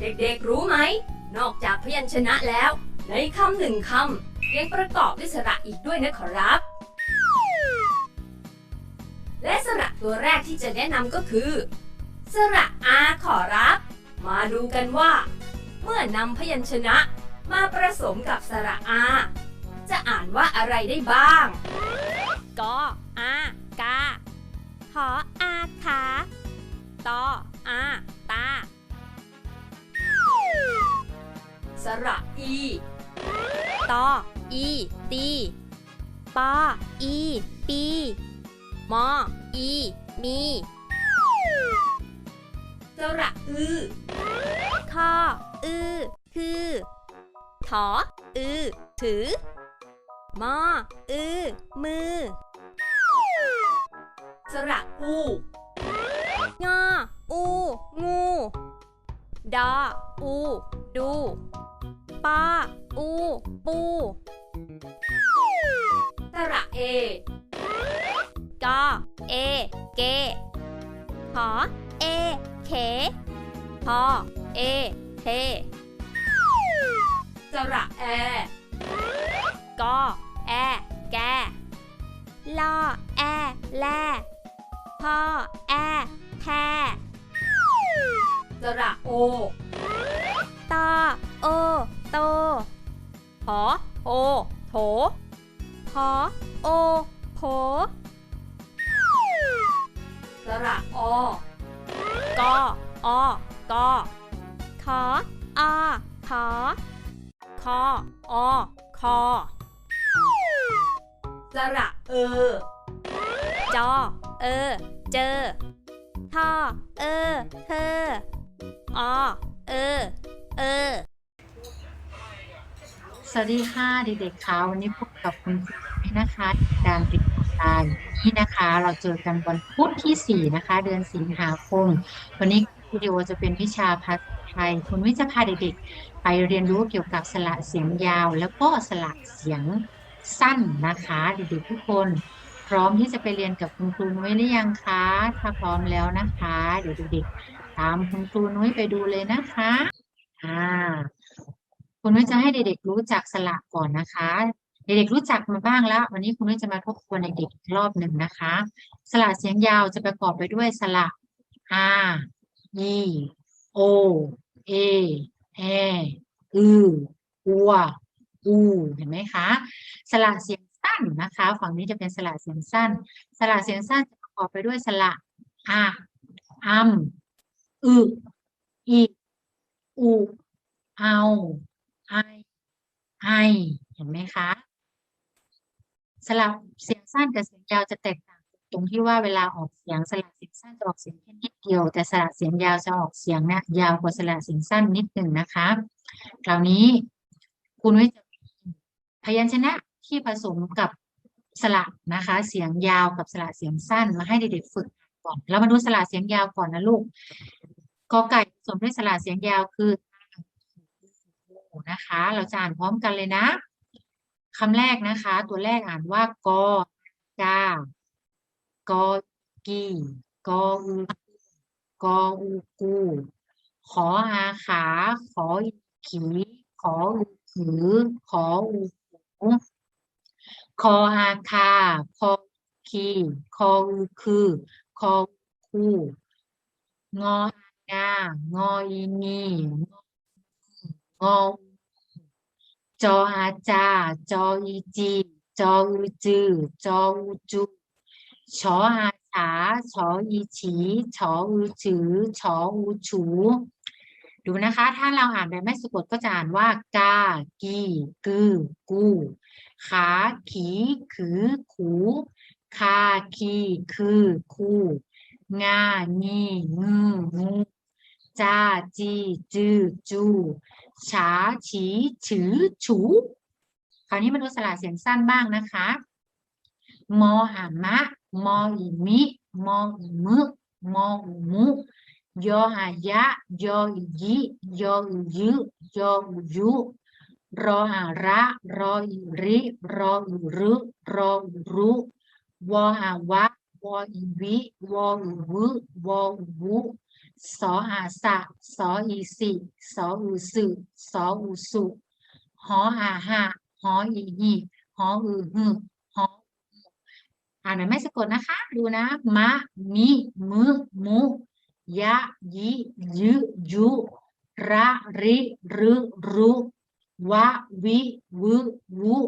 เด็กๆรู้ไหม นอกจากพยัญชนะแล้ว ในคำหนึ่งคำยังประกอบด้วยสระอีกด้วยนะขอรับ และสระตัวแรกที่จะแนะนำก็คือ สระอาขอรับ มาดูกันว่า เมื่อนำพยัญชนะมาผสมกับสระอา จะอ่านว่าอะไรได้บ้าง กออากาขออาขาตอ อาตา สระอี ตอ อี ตี ปอ อี ปี มอ อี มี สระอือคออือ คือ ถอ อือ ถือ มอ อือ มือ สระอูง ออู งูดออู ดูปออู ปูสระเอกอเอ เกขอเอ เขพอเอ เทสระแอ กอ แอ แกลอแอ แลพอแอแท สระโอตอโอ โตขอโอ โถพอโอ โผสระอกอออกอขออาขอคออคอสระเออ จอ เออ เจอทอเออเธอ อเออ เออ สวัสดีค่ะเด็กๆคะวันนี้พบกับคุณครูนี่นะคะการเรียนออนไลน์นี้นะคะ เราเจอกันวันพุธที่ 4 นะคะ เดือนสิงหาคม วันนี้วิดีโอจะเป็นวิชาภาษาไทยคุณวิจะพาเด็กๆ ไปเรียนรู้เกี่ยวกับสระเสียงยาว แล้วก็สระเสียงสั้นนะคะเด็กๆทุกคนพร้อมที่จะไปเรียนกับคุณครูนุ้ยหรือยังคะ ถ้าพร้อมแล้วนะคะ เดี๋ยวเด็กๆ ตามคุณครูนุ้ยไปดูเลยนะคะ อ่า คุณนุ้ยจะให้เด็กๆรู้จักสระก่อนนะคะ เด็กๆรู้จักมาบ้างแล้ว วันนี้คุณนุ้ยจะมาทบทวนเด็กๆอีกรอบหนึ่งนะคะ สระเสียงยาวจะประกอบไปด้วยสระ R E O A E อือ อัว อู เห็นไหมคะ สระเสียงสั้นนะคะ ฝั่งนี้จะเป็นสระเสียงสั้น สระเสียงสั้นจะประกอบไปด้วยสระอะอัม อึอีอูเอาไอไอเห็นไหมคะสระเสียงสั้นกับเสียงยาวจะแตกต่างตรงที่ว่าเวลาออกเสียงสระเสียงสั้นจะออกเสียงแค่นิดเดียว แต่สระเสียงยาวจะออกเสียงเนี่ยยาวกว่าสระเสียงสั้นนิดหนึ่งนะคะคราวนี้คุณวิจะมีพยัญชนะที่ผสมกับสระนะคะ เสียงยาวกับสระเสียงสั้นมาให้เด็กๆฝึกก่อนเรามาดูสระเสียงยาวก่อนนะลูก กอไก่ผสมด้วยสระเสียงยาวคือนะคะ เราจะอ่านพร้อมกันเลยนะคำแรกนะคะ ตัวแรกอ่านว่ากอกากอกีกออูกออูกู ขออาขา ขออีขี ขออูขือ ขออูหูคออาคา คอคี คออูคือ คออูคูงออา งางอีนีงอจออาจา จออีจี จออูจือ จออูจูชออาฉาชออีฉีชออูฉือชออูฉูดูนะคะ ถ้าเราอ่านแบบไม่สะกดก็จะอ่านว่ากา กี กือกู ขา ขี ขือ ขู คา คี คือ คูงา งี งืองู จาจีจือจูฉาฉีฉือฉูคราวนี้มาดูสระเสียงสั้นบ้างนะคะ มออามะ มออีมิ มออีมึมออูมุยออายะ ยออียิยออียึยออูยุ รออาระ รออีริ รออีรึรออีรุ วออาวะ วออีวิ วออีวุวออีวุ สออาสะสออีสิสออูสึสออูสุหออาหะหออีหิหออือฮึหออ่านหน่อยแม่สะกดนะคะ ดูนะ มะมิมึมุยะยิยึยุระริรึรุวะวิวึวุ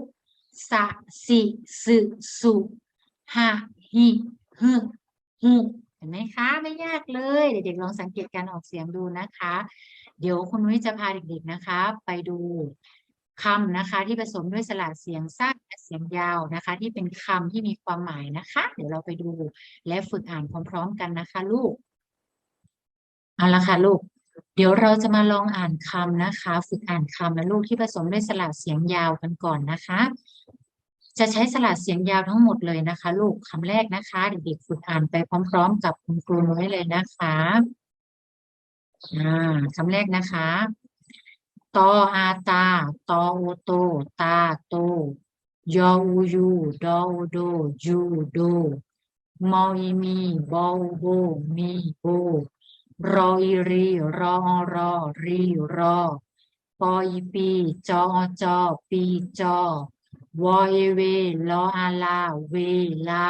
สะสิสึสุหะหิฮึฮึ ห็นไหมคะ ไม่ยากเลย เด็กๆลองสังเกตการออกเสียงดูนะคะ เดี๋ยวคุณนุ้ยจะพาเด็กๆนะคะ ไปดูคำนะคะ ที่ผสมด้วยสระเสียงสั้นและเสียงยาวนะคะ ที่เป็นคำที่มีความหมายนะคะ เดี๋ยวเราไปดูและฝึกอ่านพร้อม ๆ กันนะคะ ลูกเอาละค่ะลูก เดี๋ยวเราจะมาลองอ่านคำนะคะ ฝึกอ่านคำนะลูกที่ผสมด้วยสระเสียงยาวกันก่อนนะคะ จะใช้สระเสียงยาวทั้งหมดเลยนะคะ ลูกคำแรกนะคะ เด็กๆฝึกอ่านไปพร้อม ๆ กับคุณครูนุ้ยเลยนะคะอ่าคำแรกนะคะตออาตา ตอโอโต ตาโต ยออูยูดออูโด ยูโด มออีมี บออูโบ มีโบ รออีรี รออรอ รีรอ ปออีปี จออจอ ปีจอ วอเอเวลออาลา เวลา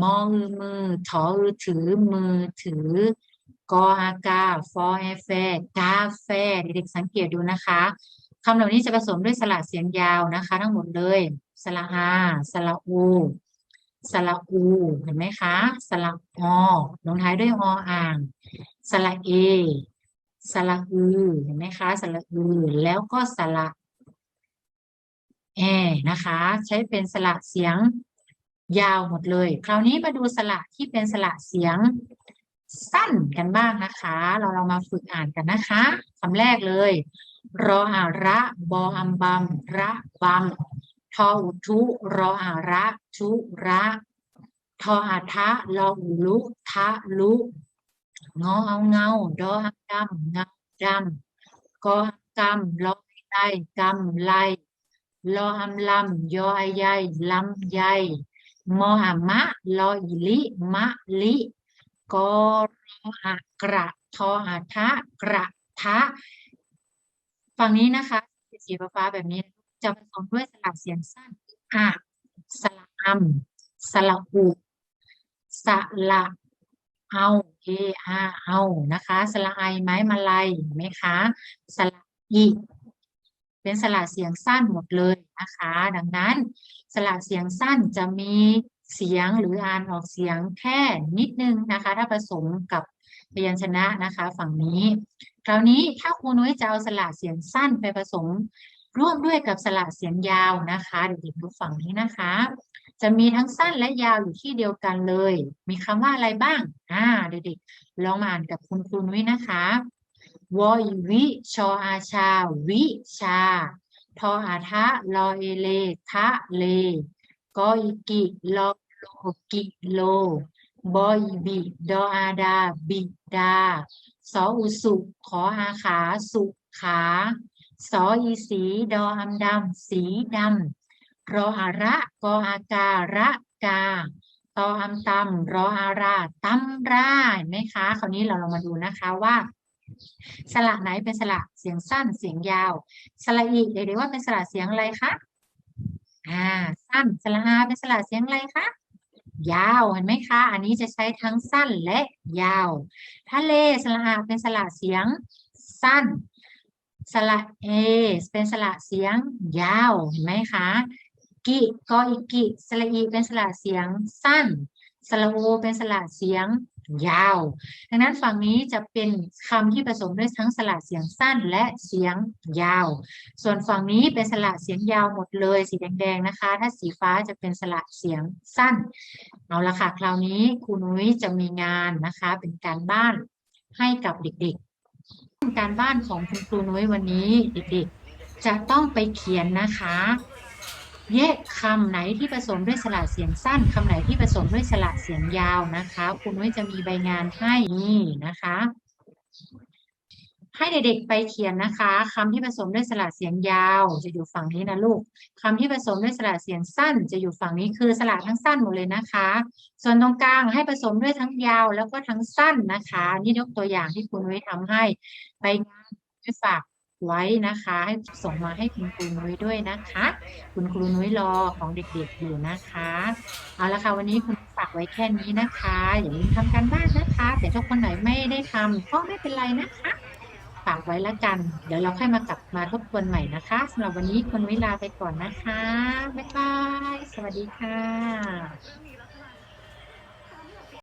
มออือมือถออือถือมือถือ กออากาฟอแอแฟกาแฟเด็กๆสังเกตดูนะคะคำเหล่านี้จะผสมด้วยสระเสียงยาวนะคะ ทั้งหมดเลย สระอาสระอู สระอู เห็นไหมคะ สระอลงท้ายด้วยออ่าง สระเอ สระอือ เห็นไหมคะ สระอือ แล้วก็สระ แอนะคะ ใช้เป็นสระเสียงยาวหมดเลย คราวนี้มาดูสระที่เป็นสระเสียงสั้นกันบ้างนะคะ เราเรามาฝึกอ่านกันนะคะคำแรกเลย รออาระบออัมบัมระบัมทออุทุรออาระทุระทออาทะลออุลุทะลุงอเอาเงาดออักดำเงาดำกออักกำลอไลกำไล ลออัมลำยออายลำใยมออามะลออิลิมะลิกอรออากระทออาทะกระทะฝั่งนี้นะคะสีฟ้าแบบนี้จะผสมด้วยสระเสียงสั้นอะสระอัมสระอุสระเอาเออาเอานะคะ สระไอไม้มาลัยเห็นไหมคะ สระอี เป็นสระเสียงสั้นหมดเลยนะคะ ดังนั้นสระเสียงสั้นจะมีเสียงหรืออ่านออกเสียงแค่นิดนึงนะคะ ถ้าผสมกับพยัญชนะนะคะฝั่งนี้ คราวนี้ถ้าครูนุ้ยจะเอาสระเสียงสั้นไปผสม ร่วมด้วยกับสระเสียงยาวนะคะเด็กๆดูฝั่งนี้นะคะ จะมีทั้งสั้นและยาวอยู่ที่เดียวกันเลย มีคำว่าอะไรบ้างอ่าเด็กๆลองมาอ่านกับคุณครูนุ้ยนะคะ วออีวิชออาชา วิชา ทออาทะลอเอเลทะเลกออีกิลอโลกิโล บออีบิดออาดา บิดา สออุสุขออาขาสุขา สออีสีดออัมดำสีดำรออาระกออาการะกาตออัมตำรออาราตำราเห็นไหมคะ คราวนี้เราลองมาดูนะคะว่า สระไหนเป็นสระเสียงสั้นเสียงยาว สระอีเรียกว่าเป็นสระเสียงอะไรคะอ่าสั้นสระอาเป็นสระเสียงอะไรคะยาวเห็นไหมคะ อันนี้จะใช้ทั้งสั้นและยาว ทะเลสระอาเป็นสระเสียงสั้น สระเอเป็นสระเสียงยาวเห็นไหมคะกิกออีกิสระอีเป็นสระเสียงสั้น สระโอเป็นสระเสียง ยาว ดังนั้นฝั่งนี้จะเป็นคำที่ผสมด้วยทั้งสระเสียงสั้นและเสียงยาว ส่วนฝั่งนี้เป็นสระเสียงยาวหมดเลยสีแดงๆนะคะ ถ้าสีฟ้าจะเป็นสระเสียงสั้น เอาละค่ะ คราวนี้ครูนุ้ยจะมีงานนะคะ เป็นการบ้านให้กับเด็กๆ การบ้านของคุณครูนุ้ยวันนี้เด็กๆ จะต้องไปเขียนนะคะ แยกคำไหนที่ผสมด้วยสระเสียงสั้นคำไหนที่ผสมด้วยสระเสียงยาวนะคะ คุณนุ้ยจะมีใบงานให้นี่นะคะ ให้เด็กๆไปเขียนนะคะคำที่ผสมด้วยสระเสียงยาว จะอยู่ฝั่งนี้นะลูกคำที่ผสมด้วยสระเสียงสั้น จะอยู่ฝั่งนี้คือสระทั้งสั้นหมดเลยนะคะ ส่วนตรงกลางให้ผสมด้วยทั้งยาวแล้วก็ทั้งสั้นนะคะ นี่ยกตัวอย่างที่คุณนุ้ยทำให้ไปไปฝาก ไว้นะคะ ให้ส่งมาให้คุณครูนุ้ยด้วยนะคะ คุณครูนุ้ยรอของเด็กๆอยู่นะคะเอาละค่ะวันนี้คุณฝากไว้แค่นี้นะคะ อย่าลืมทำการบ้านนะคะ แต่ถ้าคนไหนไม่ได้ทำก็ไม่เป็นไรนะคะฝากไว้ละกัน เดี๋ยวเราค่อยมากลับมาทบทวนใหม่นะคะสำหรับวันนี้คุณนุ้ยลาไปก่อนนะคะ บ๊ายบาย สวัสดีค่ะ